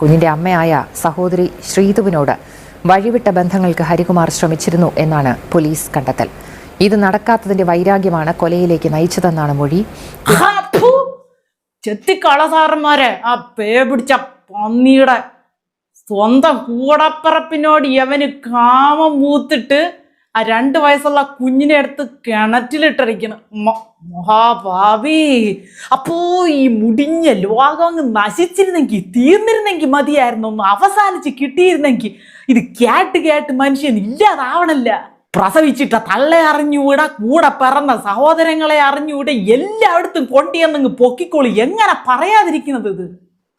കുഞ്ഞിന്റെ അമ്മയായ സഹോദരി ശ്രീതുവിനോട് വഴിവിട്ട ബന്ധങ്ങൾക്ക് ഹരികുമാർ ശ്രമിച്ചിരുന്നു എന്നാണ് പോലീസ് കണ്ടെത്തൽ. ഇത് നടക്കാത്തതിന്റെ വൈരാഗ്യമാണ് കൊലയിലേക്ക് നയിച്ചതെന്നാണ് മൊഴി. ചെത്തിക്കളസാറന്മാരെ ആ പേ പിടിച്ച പന്നിയുടെ സ്വന്തം കൂടപ്പറപ്പിനോട് യവന് കാമം മൂത്തിട്ട് ആ രണ്ട് വയസ്സുള്ള കുഞ്ഞിനെ എടുത്ത് കിണറ്റിലിട്ടടിക്കണം മഹാഭാവി. അപ്പോ ഈ മുടിഞ്ഞ ലോകം അങ്ങ് നശിച്ചിരുന്നെങ്കിൽ തീർന്നിരുന്നെങ്കിൽ മതിയായിരുന്നു. ഒന്ന് അവസാനിച്ച് കിട്ടിയിരുന്നെങ്കിൽ ഇത് കേട്ട് കേട്ട് മനുഷ്യൻ ഇല്ലാതാവണല്ല. പ്രസവിച്ചിട്ട തള്ളെ അറിഞ്ഞുകൂടാ കൂടെ പിറന്ന സഹോദരങ്ങളെ അറിഞ്ഞുകൂടെ എല്ലായിടത്തും കൊണ്ടിയെന്നങ്ങ് പൊക്കിക്കോളി. എങ്ങനെ പറയാതിരിക്കുന്നത് ഇത്?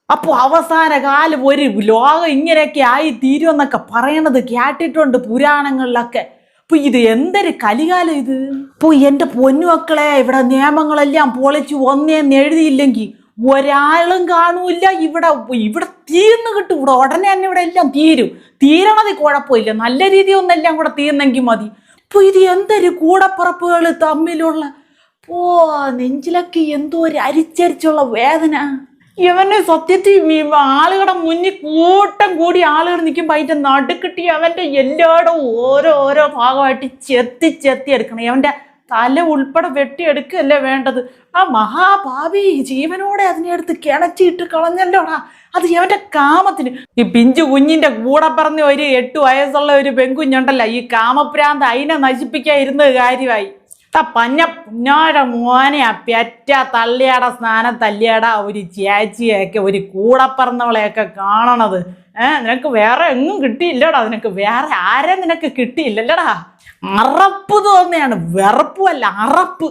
അപ്പോൾ അവസാന കാലം ഒരു ലോകം ഇങ്ങനെയൊക്കെ ആയി തീരുമെന്നൊക്കെ പറയണത് കേട്ടിട്ടുണ്ട് പുരാണങ്ങളിലൊക്കെ. അപ്പൊ ഇത് എന്തൊരു കലികാലം ഇത്? ഇപ്പൊ എന്റെ പൊന്നുമക്കളെ ഇവിടെ നിയമങ്ങളെല്ലാം പൊളിച്ചു ഒന്നേന്ന് എഴുതിയില്ലെങ്കിൽ ഒരാളും കാണൂല ഇവിടെ ഇവിടെ തീർന്നു കിട്ടും. ഇവിടെ ഉടനെ തന്നെ ഇവിടെ എല്ലാം തീരും. തീരണത് കുഴപ്പമില്ല. നല്ല രീതി ഒന്നെല്ലാം കൂടെ തീർന്നെങ്കിൽ മതി. ഇപ്പൊ ഇത് എന്തൊരു കൂടപ്പുറപ്പുകൾ തമ്മിലുള്ള ഓ നെഞ്ചിലൊക്കെ എന്തോ ഒരു അരിച്ചരിച്ചുള്ള വേദന. ഇവന് സത്യത്തിൽ ആളുകളുടെ മുന്നിൽ കൂട്ടം കൂടി ആളുകൾ നിൽക്കുമ്പോൾ അതിന്റെ നടുക്കിട്ടി അവന്റെ എല്ലായിടും ഓരോ ഓരോ ഭാഗമായിട്ട് ചെത്തി ചെത്തി എടുക്കണം. അവന്റെ തല ഉൾപ്പെടെ വെട്ടിയെടുക്കുകയല്ലേ വേണ്ടത്? ആ മഹാഭാവി ജീവനോടെ അതിനെ എടുത്ത് കിണച്ചിട്ട് കളഞ്ഞല്ലോടാ. അത് അവന്റെ കാമത്തിന്. ഈ പിഞ്ചു കുഞ്ഞിന്റെ കൂടെ പറഞ്ഞ ഒരു എട്ട് വയസ്സുള്ള ഒരു പെൺകുഞ്ഞുണ്ടല്ലോ. ഈ കാമപ്രാന്ത് അതിനെ നശിപ്പിക്കാൻ ഇരുന്നത് കാര്യമായി. പഞ്ഞ പുന്നാര മോനെ പെറ്റ തള്ളിയാട സ്നാനം തല്ലിയാട ഒരു ചേച്ചിയൊക്കെ ഒരു കൂടപ്പറന്നവളെയൊക്കെ കാണണത്. ഏഹ് നിനക്ക് വേറെ എങ്ങും കിട്ടിയില്ലടാ. നിനക്ക് വേറെ ആരെ നിനക്ക് കിട്ടിയില്ലല്ലടാ. അറപ്പ് തോന്നെയാണ്. വെറുപ്പുമല്ല അറപ്പ്.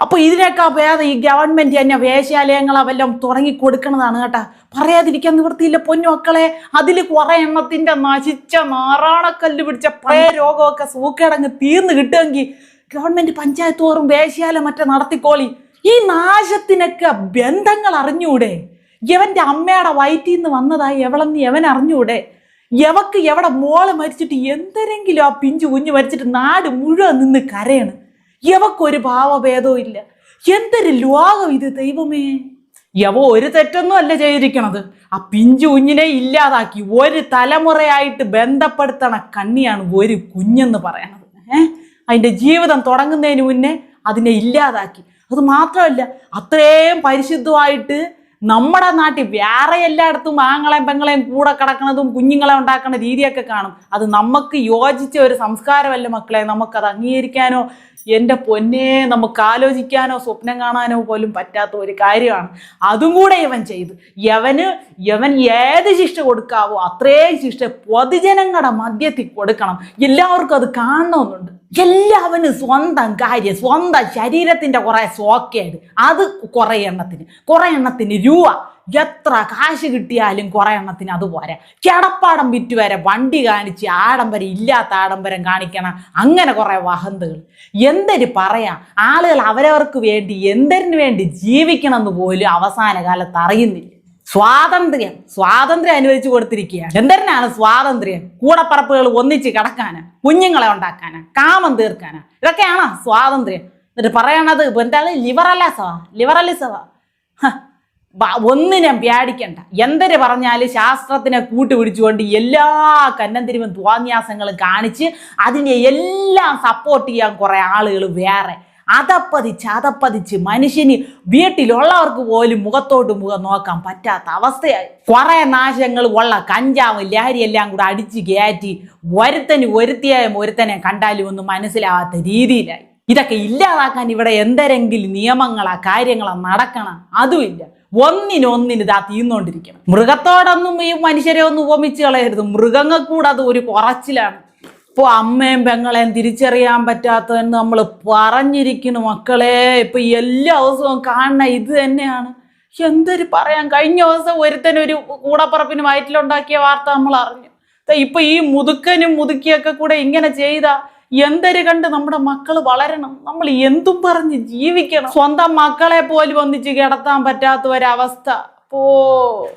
അപ്പൊ ഇതിനേക്കാ ഭേദം ഈ ഗവൺമെന്റ് തന്നെ വേശ്യാലയങ്ങളെ വല്ലതും തുടങ്ങി കൊടുക്കണതാണ് കേട്ടാ. പറയാതിരിക്കാൻ നിവൃത്തിയില്ല പൊന്നു മക്കളെ. അതിൽ കുറെ എണ്ണത്തിന്റെ നശിച്ച നാറാണക്കല്ല് പിടിച്ച പഴയ രോഗമൊക്കെ സൂക്കേടങ്ങ് തീർന്നു കിട്ടുമെങ്കിൽ ഗവൺമെന്റ് പഞ്ചായത്ത് തോറും വേശ്യാല മറ്റേ നടത്തിക്കോളി. ഈ നാശത്തിനൊക്കെ ബന്ധങ്ങൾ അറിഞ്ഞൂടെ? യവന്റെ അമ്മയുടെ വയറ്റിൽ നിന്ന് വന്നതായി എവളെന്ന് യവൻ അറിഞ്ഞൂടെ? യവക്ക് എവിടെ മോൾ മരിച്ചിട്ട് എന്തെങ്കിലും ആ പിഞ്ചു കുഞ്ഞു മരിച്ചിട്ട് നാട് മുഴുവൻ നിന്ന് കരയാണ്. യവക്കൊരു ഭാവഭേദവും ഇല്ല. എന്തൊരു ലോകം ഇത് ദൈവമേ? യവ ഒരു തെറ്റൊന്നും അല്ല ചെയ്തിരിക്കണത്. ആ പിഞ്ചു കുഞ്ഞിനെ ഇല്ലാതാക്കി ഒരു തലമുറയായിട്ട് ബന്ധപ്പെടുത്തണ കണ്ണിയാണ് ഒരു കുഞ്ഞെന്ന് പറയണത്. ഏഹ് അതിന്റെ ജീവിതം തുടങ്ങുന്നതിന് മുന്നേ അതിനെ ഇല്ലാതാക്കി. അത് മാത്രമല്ല അത്രയും പരിശുദ്ധമായിട്ട് നമ്മുടെ നാട്ടിൽ വേറെ എല്ലായിടത്തും ആങ്ങളെയും പെങ്ങളെയും കൂടെ കിടക്കണതും കുഞ്ഞുങ്ങളെ ഉണ്ടാക്കുന്ന രീതിയൊക്കെ കാണും. അത് നമുക്ക് യോജിച്ച ഒരു സംസ്കാരമല്ല മക്കളെ. നമുക്കത് അംഗീകരിക്കാനോ എന്റെ പൊന്നെ നമുക്ക് ആലോചിക്കാനോ സ്വപ്നം കാണാനോ പോലും പറ്റാത്ത ഒരു കാര്യമാണ്. അതും കൂടെ ഇവൻ ചെയ്തു. യവന് യവൻ ഏത് ശിക്ഷ കൊടുക്കാവോ അത്രയും ശിക്ഷ പൊതുജനങ്ങളുടെ മധ്യത്തിൽ കൊടുക്കണം. എല്ലാവർക്കും അത് കാണണമെന്നുണ്ട്. എല്ലാവനും സ്വന്തം കാര്യം സ്വന്തം ശരീരത്തിന്റെ കുറേ സോക്കേട് അത് കുറേ എണ്ണത്തിന് കുറേ എണ്ണത്തിന് രൂപ. എത്ര കാശ് കിട്ടിയാലും കുറെ എണ്ണത്തിന് അത് പോരാ. കിടപ്പാടം വിറ്റ് വരെ വണ്ടി കാണിച്ച് ആഡംബരം ഇല്ലാത്ത ആഡംബരം കാണിക്കണം അങ്ങനെ കുറെ വഹന്തകൾ. എന്തൊരു പറയാം? ആളുകൾ അവരവർക്ക് വേണ്ടി എന്തിനു വേണ്ടി ജീവിക്കണം എന്ന് പോലും അവസാന കാലത്ത് അറിയുന്നില്ല. സ്വാതന്ത്ര്യം സ്വാതന്ത്ര്യം അനുവദിച്ചു കൊടുത്തിരിക്കുകയാണ്. എന്തരനാണ് സ്വാതന്ത്ര്യം? കൂടപ്പറപ്പുകൾ ഒന്നിച്ച് കിടക്കാന് കുഞ്ഞുങ്ങളെ ഉണ്ടാക്കാന് കാമം തീർക്കാന്. ഇതൊക്കെയാണോ സ്വാതന്ത്ര്യം. എന്നിട്ട് പറയണത് എന്താ എന്താണ്? ലിബറലിസവാ ഒന്നിനും പേടിക്കണ്ട എന്തൊരു പറഞ്ഞാലും ശാസ്ത്രത്തിനെ കൂട്ടുപിടിച്ചുകൊണ്ട് എല്ലാ കന്നന്തിരിവും ദ്വാന്യാസങ്ങളും കാണിച്ച് അതിനെ എല്ലാം സപ്പോർട്ട് ചെയ്യാൻ കുറേ ആളുകൾ വേറെ. അതപ്പതിച്ച് അതപ്പതിച്ച് മനുഷ്യന് വീട്ടിലുള്ളവർക്ക് പോലും മുഖത്തോട്ട് മുഖം നോക്കാൻ പറ്റാത്ത അവസ്ഥയായി. കുറെ നാശങ്ങൾ ഉള്ള കഞ്ചാവ് ലഹരി എല്ലാം കൂടെ അടിച്ച് കയറ്റി ഒരുത്തന് ഒരുത്തിയായും ഒരുത്തനെ കണ്ടാലും ഒന്നും മനസ്സിലാവാത്ത രീതിയിലായി. ഇതൊക്കെ ഇല്ലാതാക്കാൻ ഇവിടെ എന്തരെങ്കിലും നിയമങ്ങളാ കാര്യങ്ങളാ നടക്കണം. അതുമില്ല. ഒന്നിനൊന്നിന് ഇതാ തീർന്നുകൊണ്ടിരിക്കണം മൃഗത്തോടൊന്നും ഈ മനുഷ്യരെ ഒന്നും ഉപമിച്ച് കളയരുത്. മൃഗങ്ങൾക്കൂടെ അത് ഒരു കുറച്ചിലാണ് ഇപ്പോൾ അമ്മയും പെങ്ങളെയും തിരിച്ചറിയാൻ പറ്റാത്തതെന്ന് നമ്മൾ പറഞ്ഞിരിക്കുന്നു മക്കളെ. ഇപ്പൊ എല്ലാ ദിവസവും കാണുന്ന ഇത് തന്നെയാണ്. എന്തൊരു പറയാൻ. കഴിഞ്ഞ ദിവസം ഒരുത്തനൊരു കൂടപ്പറപ്പിന് വയറ്റിലുണ്ടാക്കിയ വാർത്ത നമ്മൾ അറിഞ്ഞു. ഇപ്പം ഈ മുതുക്കനും മുതുക്കിയൊക്കെ കൂടെ ഇങ്ങനെ ചെയ്ത എന്തൊരു കണ്ട് നമ്മുടെ മക്കൾ വളരണം? നമ്മൾ എന്തും പറഞ്ഞ് ജീവിക്കണം. സ്വന്തം മക്കളെ പോലും ഒന്നിച്ച് കിടത്താൻ പറ്റാത്ത ഒരവസ്ഥ ഓ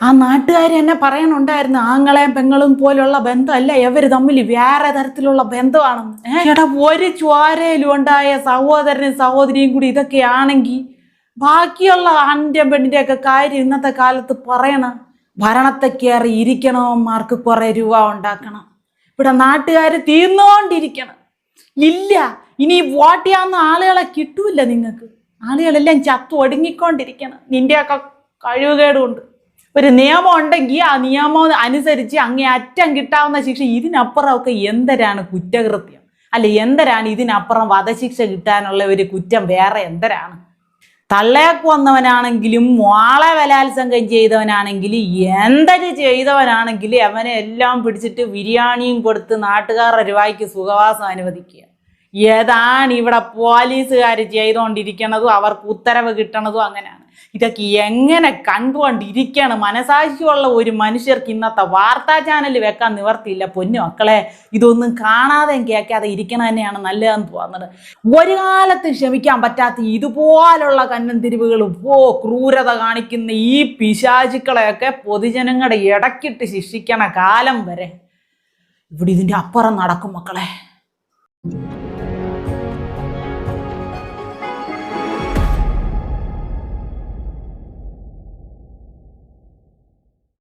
ആ നാട്ടുകാർ എന്നെ പറയണുണ്ടായിരുന്നു ആങ്ങളെയും പെങ്ങളും പോലുള്ള ബന്ധമല്ല ഇവർ തമ്മിൽ വേറെ തരത്തിലുള്ള ബന്ധമാണെന്ന്. ഏട ഒരു ചോരയിലും ഉണ്ടായ സഹോദരനും സഹോദരിയും കൂടി ഇതൊക്കെയാണെങ്കിൽ ബാക്കിയുള്ള ആന്റെ പെണ്ണിന്റെ ഒക്കെ കാര്യം ഇന്നത്തെ കാലത്ത് പറയണം ഭരണത്തെ കയറി ഇരിക്കണവന്മാർക്ക് കുറേ രൂപ ഉണ്ടാക്കണം. ഇവിടെ നാട്ടുകാർ തീർന്നുകൊണ്ടിരിക്കണം ഇല്ല. ഇനി വോട്ട് ചെയ്യാവുന്ന ആളുകളെ കിട്ടൂല നിങ്ങൾക്ക്. ആളുകളെല്ലാം ചത്തു ഒടുങ്ങിക്കൊണ്ടിരിക്കണം. നിന്റെയൊക്കെ ഒക്കെ കൊണ്ട് ഒരു നിയമം ഉണ്ടെങ്കിൽ ആ നിയമം അനുസരിച്ച് അങ്ങേ അറ്റം കിട്ടാവുന്ന ശിക്ഷ ഇതിനപ്പുറമൊക്കെ എന്തരാണ് കുറ്റകൃത്യം? അല്ലെ എന്തരാണ് ഇതിനപ്പുറം വധശിക്ഷ കിട്ടാനുള്ള ഒരു കുറ്റം വേറെ എന്തരാണ്? തള്ളേക്ക് വന്നവനാണെങ്കിലും മോളെ ബലാത്സംഗം ചെയ്തവനാണെങ്കിലും എന്തൊരു ചെയ്തവനാണെങ്കിലും അവനെ എല്ലാം പിടിച്ചിട്ട് ബിരിയാണിയും കൊടുത്ത് നാട്ടുകാരുടെ രൂപയ്ക്ക് സുഖവാസം അനുവദിക്കുക. ഏതാണ് ഇവിടെ പോലീസുകാർ ചെയ്തുകൊണ്ടിരിക്കണതും അവർക്ക് ഉത്തരവ് കിട്ടണതും അങ്ങനെയാണ്. ഇതൊക്കെ എങ്ങനെ കണ്ടുകൊണ്ടിരിക്കണം മനസാക്ഷിയുള്ള ഒരു മനുഷ്യർക്ക് ഇന്നത്തെ വാർത്താ ചാനൽ വെക്കാൻ നിവർത്തിയില്ല. പൊന്നു മക്കളെ ഇതൊന്നും കാണാതെ കേൾക്കാതെ ഇരിക്കണം തന്നെയാണ് നല്ലതെന്ന് തോന്നുന്നത്. ഒരു കാലത്ത് ക്ഷമിക്കാൻ പറ്റാത്ത ഇതുപോലുള്ള കന്നൻ തിരിവുകളും ഓ ക്രൂരത കാണിക്കുന്ന ഈ പിശാചുക്കളെയൊക്കെ പൊതുജനങ്ങളുടെ ഇടയ്ക്കിട്ട് ശിക്ഷിക്കണ കാലം വരെ. ഇവിടെ ഇതിന്റെ അപ്പുറം നടക്കും മക്കളെ.